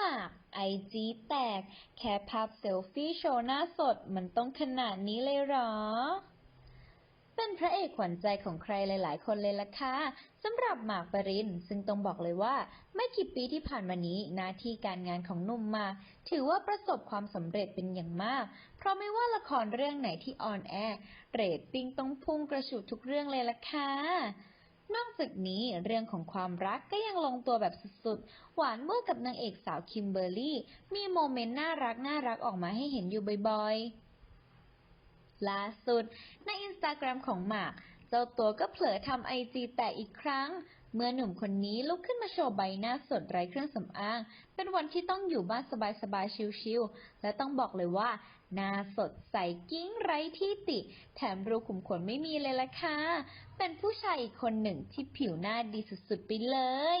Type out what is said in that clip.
หมากไอจีแตก แค่ภาพเซลฟี่โชว์หน้าสดมันต้องขนาดนี้เลยเหรอ เป็นพระเอกขวัญใจของใครหลาย ๆ คนเลยล่ะค่ะสำหรับหมากปรินซึ่งต้องบอกเลยว่า ไม่กี่ปีที่ผ่านมานี้หน้าที่การงานของหนุ่มมา ถือว่าประสบความสำเร็จเป็นอย่างมาก เพราะไม่ว่าละครเรื่องไหนที่ออนแอร์เรตติ้งต้องพุ่งกระฉูดทุกเรื่องเลยล่ะค่ะ นอกจากนี้เรื่องของความรักก็ยังลงตัวแบบสุดๆ หวานเมื่อกับนางเอกสาวคิมเบอร์รี่ มีโมเมนต์น่ารักน่ารักออกมาให้เห็นอยู่บ่อยๆ ล่าสุดในอินสตาแกรมของหมาก เจ้าตัวก็เผลอทำไอจีแตกอีกครั้ง เมื่อหนุ่มคนนี้ลุกขึ้นมาโชว์ใบหน้าสดไร้เครื่องสำอาง เป็นวันที่ต้องอยู่บ้านสบายๆ ชิลๆ และต้องบอกเลยว่า หน้าสดใสกิ้งไร้ที่ติ แถมรูขุมขนไม่มีเลยล่ะค่ะ เป็นผู้ชายอีกคนหนึ่งที่ผิวหน้าดีสุดๆ ไปเลย